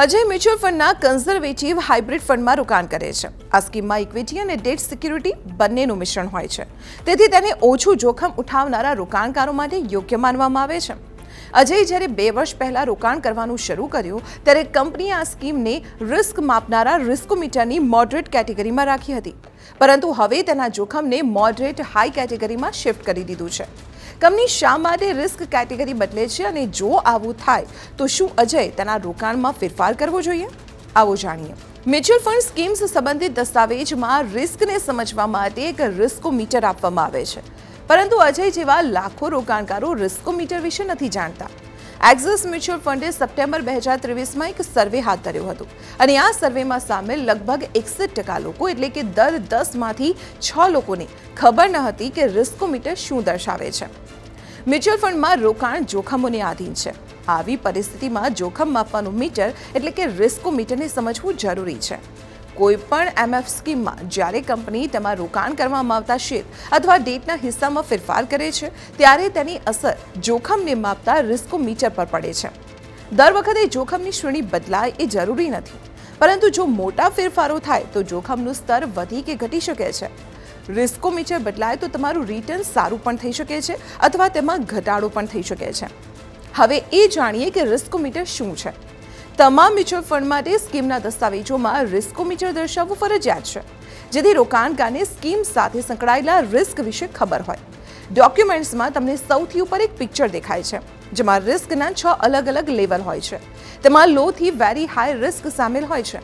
Ajay mutual ફંડના conservative hybrid ફંડમાં રોકાણ કરે છે. આ સ્કીમમાં ઇક્વિટી અને ડેટ સિક્યુરિટી બંનેનું મિશ્રણ હોય છે. તેથી તેને ઓછું જોખમ ઉઠાવનારા રોકાણકારો માટે યોગ્ય માનવામાં આવે છે. અજય જ્યારે બે વર્ષ પહેલાં રોકાણ કરવાનું શરૂ કર્યું, ત્યારે કંપનીએ આ સ્કીમને રિસ્ક માપનારા રિસ્કોમીટરની મોડરેટ કેટેગરીમાં રાખી હતી. પરંતુ હવે તેના જોખમને મોડરેટ હાઈ કેટેગરીમાં શિફ્ટ કરી દીધું છે. કંપની શા માટે રિસ્ક કેટેગરી બદલે છે અને જો આવું થાય, તો શું અજય તેના રોકાણમાં ફેરફાર કરવો જોઈએ? આવો જાણીએ. મ્યુચ્યુઅલ ફંડ સ્કીમ્સ સંબંધિત દસ્તાવેજમાં રિસ્કને સમજવા માટે એક રિસ્કોમીટર આપવામાં આવે છે. પરંતુ અજય જેવા લાખો રોકાણકારો રિસ્કોમીટર વિશે નથી જાણતા. એક્ઝિસ મ્યુચ્યુઅલ ફંડે સપ્ટેમ્બર બે હજાર ત્રેવીસમાં એક સર્વે હાથ ધર્યો હતો. અને આ સર્વેમાં સામેલ લગભગ એકસઠ ટકા લોકો, એટલે કે દર દસમાંથી છ લોકોને ખબર ન હતી કે રિસ્કોમીટર શું દર્શાવે છે. મ્યુચ્યુઅલ ફંડમાં રોકાણ જોખમોને આધીન છે. આવી પરિસ્થિતિમાં જોખમ માપવાનું મીટર એટલે કે રિસ્કો મીટરને સમજવું જરૂરી છે. કોઈ પણ એમએફ સ્કીમમાં જ્યારે કંપની તેમાં રોકાણ કરવામાં આવતા શેર અથવા ડેટના હિસ્સામાં ફેરફાર કરે છે, ત્યારે તેની અસર જોખમને માપતા રિસ્કો મીટર પર પડે છે. દર વખતે જોખમની શ્રેણી બદલાય એ જરૂરી નથી. પરંતુ જો મોટા ફેરફારો થાય તો જોખમનું સ્તર વધી કે ઘટી શકે છે. રિસ્કોમીટર બદલાય તો તમારું રિટર્ન સારું પણ થઈ શકે છે અથવા તેમાં ઘટાડો પણ થઈ શકે છે. હવે એ જાણીએ કે રિસ્કોમીટર શું છે. તમામ મ્યુચ્યુઅલ ફંડ માટે સ્કીમના દસ્તાવેજોમાં રિસ્કોમીટર દર્શાવવું ફરજિયાત છે, જેથી રોકાણકારને સ્કીમ સાથે સંકળાયેલા રિસ્ક વિશે ખબર હોય. ડોક્યુમેન્ટ્સમાં તમને સૌથી ઉપર એક પિક્ચર દેખાય છે, જેમાં રિસ્કના છ અલગ અલગ લેવલ હોય છે. તેમાં લોથી વેરી હાઈ રિસ્ક સામેલ હોય છે.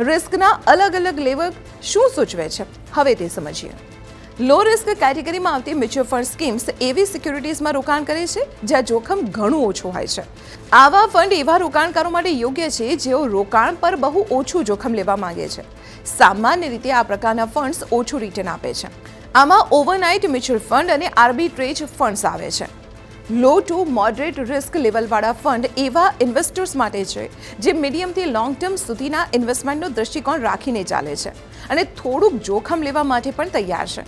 રિસ્કના અલગ અલગ લેવલ શું સૂચવે છે? હવે તે સમજીએ. લો રિસ્ક કેટેગરીમાં આવતી મ્યુચ્યુઅલ ફંડ સ્કીમ્સ એવી સિક્યુરિટીઝમાં રોકાણ કરે છે, જ્યાં જોખમ ઘણું ઓછું હોય છે. આવા ફંડ એવા રોકાણકારો માટે યોગ્ય છે, જેઓ રોકાણ પર બહુ ઓછું જોખમ લેવા માંગે છે. સામાન્ય રીતે આ પ્રકારના ફંડ્સ ઓછું રિટર્ન આપે છે. આમાં ઓવરનાઇટ મ્યુચ્યુઅલ ફંડ અને આર્બિટ્રેજ ફંડ્સ આવે છે. લો ટુ મોડરેટ રિસ્ક લેવલવાળા ફંડ એવા ઇન્વેસ્ટર્સ માટે છે, જે મીડિયમથી લોંગ ટર્મ સુધીના ઇન્વેસ્ટમેન્ટનો દૃષ્ટિકોણ રાખીને ચાલે છે અને થોડુંક જોખમ લેવા માટે પણ તૈયાર છે.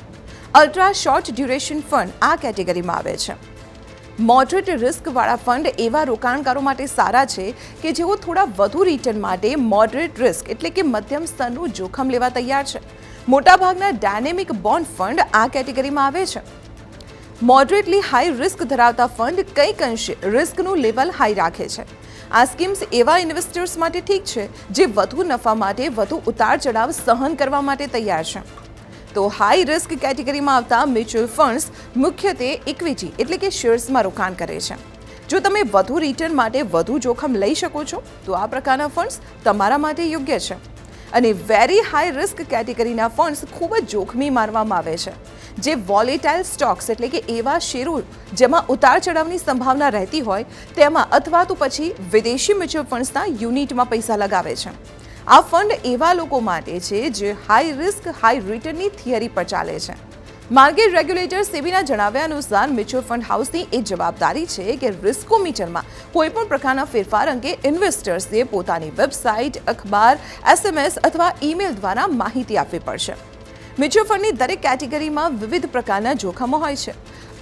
અલ્ટ્રા શોર્ટ ડ્યુરેશન ફંડ આ કેટેગરીમાં આવે છે. મોડરેટ રિસ્કવાળા ફંડ એવા રોકાણકારો માટે સારા છે કે જેઓ થોડા વધુ રિટર્ન માટે મોડરેટ રિસ્ક એટલે કે મધ્યમ સ્તરનું જોખમ લેવા તૈયાર છે. મોટાભાગના ડાયનેમિક બોન્ડ ફંડ આ કેટેગરીમાં આવે છે. મોડરેટલી હાઈ રિસ્ક ધરાવતા ફંડ કંઈક અંશે રિસ્કનું લેવલ હાઈ રાખે છે. આ સ્કીમ્સ એવા ઇન્વેસ્ટર્સ માટે ઠીક છે, જે વધુ નફા માટે વધુ ઉતાર ચઢાવ સહન કરવા માટે તૈયાર છે. તો હાઈ રિસ્ક કેટેગરીમાં આવતા મ્યુચ્યુઅલ ફંડ્સ મુખ્યત્વે ઇક્વિટી એટલે કે શેર્સમાં રોકાણ કરે છે. જો તમે વધુ રિટર્ન માટે વધુ જોખમ લઈ શકો છો, તો આ પ્રકારના ફંડ્સ તમારા માટે યોગ્ય છે. અને વેરી હાઈ રિસ્ક કેટેગરીના ફંડ્સ ખૂબ જ જોખમી માનવામાં આવે છે. જે વોલેટાઇલ સ્ટોક્સ એટલે કે એવા શેરો જેમાં ઉતાર ચઢાવની સંભાવના રહેતી હોય, તેમાં અથવા તો પછી વિદેશી મ્યુચ્યુઅલ ફંડ્સના યુનિટમાં પૈસા લગાવે છે. આ ફંડ એવા લોકો માટે છે જે હાઈ રિસ્ક હાઈ રિટર્નની થિયરી પર ચાલે છે. માર્કેટ રેગ્યુલેટર સેબીના જણાવ્યા અનુસાર મ્યુચ્યુઅલ ફંડ હાઉસની એ જવાબદારી છે કે રિસ્કોમીટરમાં કોઈપણ પ્રકારના ફેરફાર અંગે ઇન્વેસ્ટર્સે પોતાની વેબસાઇટ, અખબાર, એસએમએસ અથવા ઈમેલ દ્વારા માહિતી આપવી પડશે. મ્યુચ્યુઅલ ફંડની દરેક કેટેગરીમાં વિવિધ પ્રકારના જોખમો હોય છે.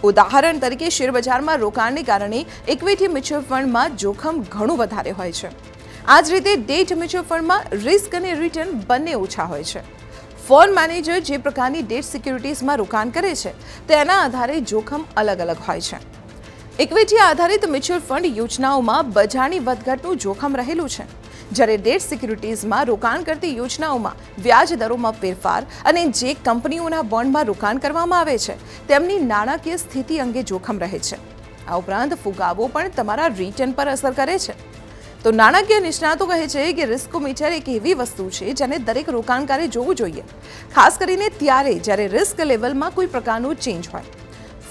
ઉદાહરણ તરીકે શેરબજારમાં રોકાણને કારણે ઇક્વિટી મ્યુચ્યુઅલ ફંડમાં જોખમ ઘણું વધારે હોય છે. આ જ રીતે ડેટ મ્યુચ્યુઅલ ફંડમાં રિસ્ક અને રિટર્ન બંને ઓછા હોય છે. ફોન મેનેજર જે પ્રકારની ડેટ સિક્યુરિટીઝમાં રોકાણ કરે છે, તેના આધારે જોખમ અલગ અલગ હોય છે. ઇક્વિટી આધારિત મ્યુચ્યુઅલ ફંડ યોજનાઓમાં બજારની વધઘટનું જોખમ રહેલું છે. જ્યારે ડેટ સિક્યુરિટીઝમાં રોકાણ કરતી યોજનાઓમાં વ્યાજ દરોમાં ફેરફાર અને જે કંપનીઓના બોન્ડમાં રોકાણ કરવામાં આવે છે, તેમની નાણાકીય સ્થિતિ અંગે જોખમ રહે છે. આ ઉપરાંત ફુગાવો પણ તમારા રિટર્ન પર અસર કરે છે. તો નાણાકીય નિષ્ણાતો કહે છે કે રિસ્કોમીટર એક એવી વસ્તુ છે જેને દરેક રોકાણકારે જોવું જોઈએ. ખાસ કરીને ત્યારે જ્યારે રિસ્ક લેવલમાં કોઈ પ્રકારનું ચેન્જ હોય.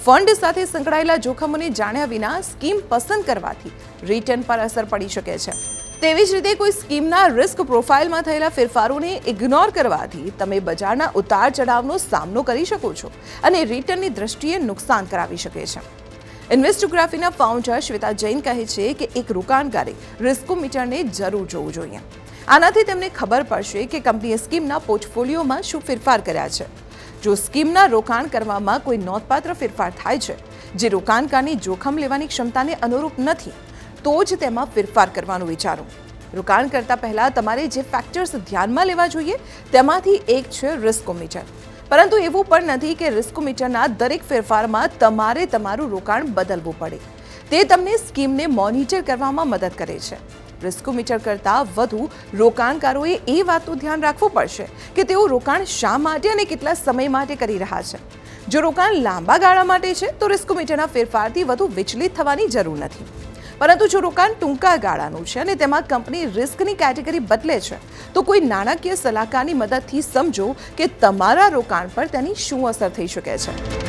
ફંડ સાથે સંકળાયેલા જોખમોને જાણ્યા વિના સ્કીમ પસંદ કરવાથી રિટર્ન પર અસર પડી શકે છે. તેવી જ રીતે કોઈ સ્કીમના રિસ્ક પ્રોફાઇલમાં થયેલા ફેરફારોને ઇગ્નોર કરવાથી તમે બજારના ઉતાર ચઢાવનો સામનો કરી શકો છો અને રિટર્નની દ્રષ્ટિએ નુકસાન કરાવી શકે છે. ઇન્વેસ્ટોગ્રાફીના ફાઉન્ડર શ્વેતા જૈન કહે છે કે એક રોકાણકારે રિસ્કોમીટરને જરૂર જોવું જોઈએ. આનાથી તેમને ખબર પડશે કે કંપનીએ સ્કીમના પોર્ટફોલિયોમાં શું ફેરફાર કર્યા છે. જો સ્કીમના રોકાણ કરવામાં કોઈ નોંધપાત્ર ફેરફાર થાય છે, જે રોકાણકારની જોખમ લેવાની ક્ષમતાને અનુરૂપ નથી તો જ તેમાં ફેરફાર કરવાનું વિચારો. રોકાણ કરતા પહેલાં તમારે જે ફેક્ટર્સ ધ્યાનમાં લેવા જોઈએ, તેમાંથી એક છે રિસ્કોમીટર પરંતુ એવું પણ નથી કે રિસ્કોમીટરના દરેક ફેરફારમાં તમારે તમારું રોકાણ બદલવું પડે. તે તમને સ્કીમને મોનિટર કરવામાં મદદ કરે છે. રિસ્કોમીટર કરતાં વધુ રોકાણકારોએ એ વાતનું ધ્યાન રાખવું પડશે કે તેઓ રોકાણ શા માટે અને કેટલા સમય માટે કરી રહ્યા છે. જો રોકાણ લાંબા ગાળા માટે છે, તો રિસ્કોમીટરના ફેરફારથી વધુ વિચલિત થવાની જરૂર નથી. પરંતુ જો રોકાણ ટૂંકા ગાળાનું છે અને તેમાં કંપની રિસ્કની કેટેગરી બદલે છે. તો કોઈ નાણાકીય સલાહકારની મદદથી સમજો કે તમારા રોકાણ પર તેની શું અસર થઈ શકે છે.